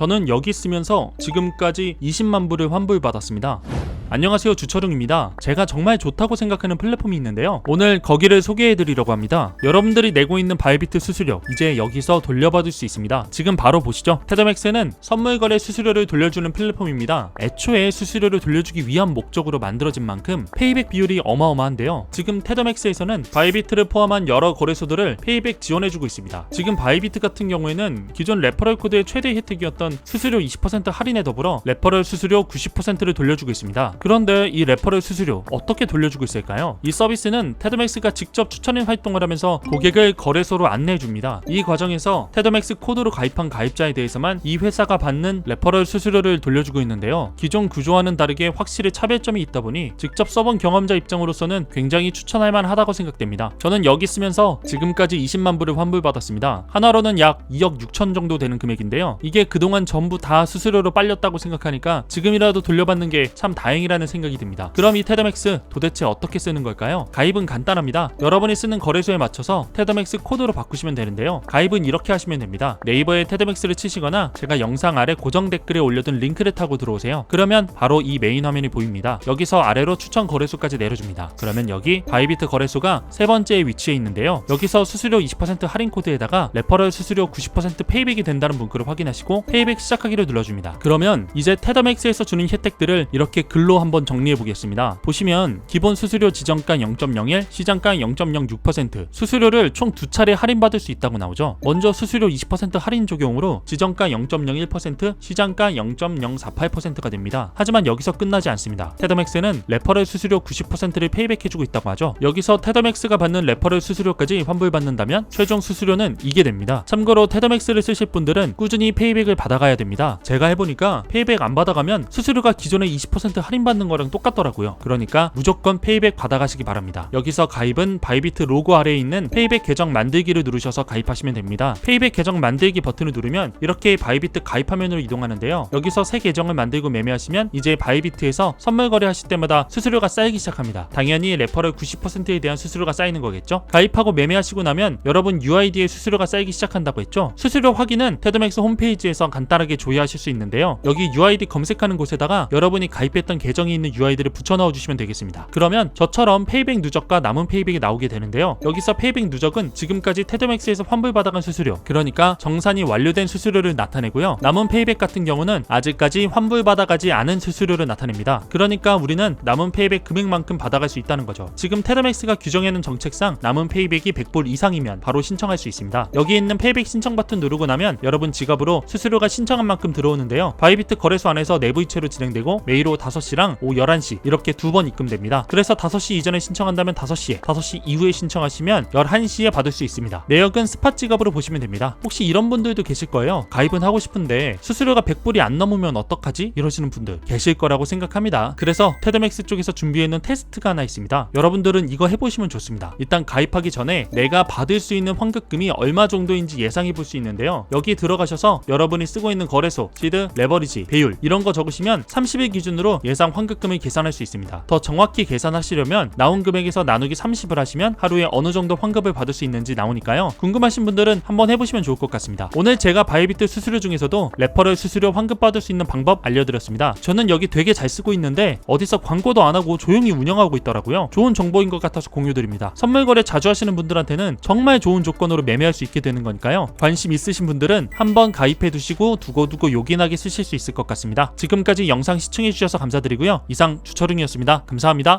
저는 여기 쓰면서 지금까지 20만 불을 환불받았습니다. 안녕하세요 주철웅입니다. 제가 정말 좋다고 생각하는 플랫폼이 있는데요. 오늘 거기를 소개해드리려고 합니다. 여러분들이 내고 있는 바이비트 수수료 이제 여기서 돌려받을 수 있습니다. 지금 바로 보시죠. 테더맥스는 선물 거래 수수료를 돌려주는 플랫폼입니다. 애초에 수수료를 돌려주기 위한 목적으로 만들어진 만큼 페이백 비율이 어마어마한데요. 지금 테더맥스에서는 바이비트를 포함한 여러 거래소들을 페이백 지원해주고 있습니다. 지금 바이비트 같은 경우에는 기존 레퍼럴 코드의 최대 혜택이었던 수수료 20% 할인에 더불어 레퍼럴 수수료 90%를 돌려주고 있습니다. 그런데 이 레퍼럴 수수료 어떻게 돌려주고 있을까요? 이 서비스는 테드맥스가 직접 추천인 활동을 하면서 고객을 거래소로 안내해 줍니다. 이 과정에서 테드맥스 코드로 가입한 가입자에 대해서만 이 회사가 받는 레퍼럴 수수료를 돌려주고 있는데요. 기존 구조와는 다르게 확실히 차별점이 있다 보니 직접 써본 경험자 입장으로서는 굉장히 추천할 만하다고 생각됩니다. 저는 여기 쓰면서 지금까지 20만 불을 환불받았습니다. 하나로는 약 2억 6천 정도 되는 금액인데요. 이게 그동안 전부 다 수수료로 빨렸다고 생각하니까 지금이라도 돌려받는 게 참 다행이라 는 생각이 듭니다. 그럼 이 테더맥스 도대체 어떻게 쓰는 걸까요? 가입은 간단합니다. 여러분이 쓰는 거래소에 맞춰서 테더맥스 코드로 바꾸시면 되는데요. 가입은 이렇게 하시면 됩니다. 네이버에 테더맥스를 치시거나 제가 영상 아래 고정 댓글에 올려둔 링크를 타고 들어오세요. 그러면 바로 이 메인 화면이 보입니다. 여기서 아래로 추천 거래소까지 내려줍니다. 그러면 여기 바이비트 거래소가 세 번째에 위치해 있는데요. 여기서 수수료 20% 할인 코드에다가 레퍼럴 수수료 90% 페이백이 된다는 문구를 확인하시고 페이백 시작하기를 눌러줍니다. 그러면 이제 테더맥스에서 주는 혜택들을 이렇게 글로 한번 정리해 보겠습니다. 보시면 기본 수수료 지정가 0.01, 시장가 0.06%, 수수료를 총 두 차례 할인받을 수 있다고 나오죠. 먼저 수수료 20% 할인 적용으로 지정가 0.01%, 시장가 0.048%가 됩니다. 하지만 여기서 끝나지 않습니다. 테더맥스는 레퍼럴 수수료 90%를 페이백해주고 있다고 하죠. 여기서 테더맥스가 받는 레퍼럴 수수료까지 환불받는다면 최종 수수료는 이게 됩니다. 참고로 테더맥스를 쓰실 분들은 꾸준히 페이백을 받아가야 됩니다. 제가 해보니까 페이백 안 받아가면 수수료가 기존에 20% 할인받 는 거랑 똑같더라고요. 그러니까 무조건 페이백 받아가시기 바랍니다. 여기서 가입은 바이비트 로고 아래에 있는 페이백 계정 만들기를 누르셔서 가입하시면 됩니다. 페이백 계정 만들기 버튼을 누르면 이렇게 바이비트 가입 화면으로 이동하는데요. 여기서 새 계정을 만들고 매매하시면 이제 바이비트에서 선물 거래하실 때마다 수수료가 쌓이기 시작합니다. 당연히 레퍼럴 90%에 대한 수수료가 쌓이는 거겠죠. 가입하고 매매하시고 나면 여러분 UID에 수수료가 쌓이기 시작한다고 했죠. 수수료 확인은 테드맥스 홈페이지에서 간단하게 조회하실 수 있는데요. 여기 UID 검색하는 곳에다가 여러분이 가입했던 계정 이 있는 UID를 붙여 넣어 주시면 되겠습니다. 그러면 저처럼 페이백 누적과 남은 페이백이 나오게 되는데요. 여기서 페이백 누적은 지금까지 테드맥스에서 환불받아간 수수료, 그러니까 정산이 완료된 수수료를 나타내고요. 남은 페이백 같은 경우는 아직까지 환불받아가지 않은 수수료를 나타냅니다. 그러니까 우리는 남은 페이백 금액만큼 받아갈 수 있다는 거죠. 지금 테드맥스가 규정해놓은 정책상 남은 페이백이 100불 이상이면 바로 신청할 수 있습니다. 여기 있는 페이백 신청 버튼 누르고 나면 여러분 지갑으로 수수료가 신청한 만큼 들어오는데요. 바이비트 거래소 안에서 내부 이체로 진행되고 매일 오후 5시랑 오후 11시 이렇게 두 번 입금됩니다. 그래서 5시 이전에 신청한다면 5시에, 5시 이후에 신청하시면 11시에 받을 수 있습니다. 내역은 스팟 지갑으로 보시면 됩니다. 혹시 이런 분들도 계실 거예요. 가입은 하고 싶은데 수수료가 100불이 안 넘으면 어떡하지? 이러시는 분들 계실 거라고 생각합니다. 그래서 테드맥스 쪽에서 준비해 놓은 테스트가 하나 있습니다. 여러분들은 이거 해보시면 좋습니다. 일단 가입하기 전에 내가 받을 수 있는 환급금이 얼마 정도인지 예상해 볼 수 있는데요. 여기 들어가셔서 여러분이 쓰고 있는 거래소, 시드, 레버리지, 배율 이런 거 적으시면 30일 기준으로 예상 환급금을 계산할 수 있습니다. 더 정확히 계산하시려면 나온 금액에서 나누기 30을 하시면 하루에 어느 정도 환급을 받을 수 있는지 나오니까요. 궁금하신 분들은 한번 해보시면 좋을 것 같습니다. 오늘 제가 바이비트 수수료 중에서도 레퍼럴 수수료 환급 받을 수 있는 방법 알려드렸습니다. 저는 여기 되게 잘 쓰고 있는데 어디서 광고도 안 하고 조용히 운영하고 있더라고요. 좋은 정보인 것 같아서 공유드립니다. 선물 거래 자주 하시는 분들한테는 정말 좋은 조건으로 매매할 수 있게 되는 거니까요. 관심 있으신 분들은 한번 가입해 두시고 두고두고 요긴하게 쓰실 수 있을 것 같습니다. 지금까지 영상 시청해 주셔서 감사 드리고요. 이상 주철웅이었습니다. 감사합니다.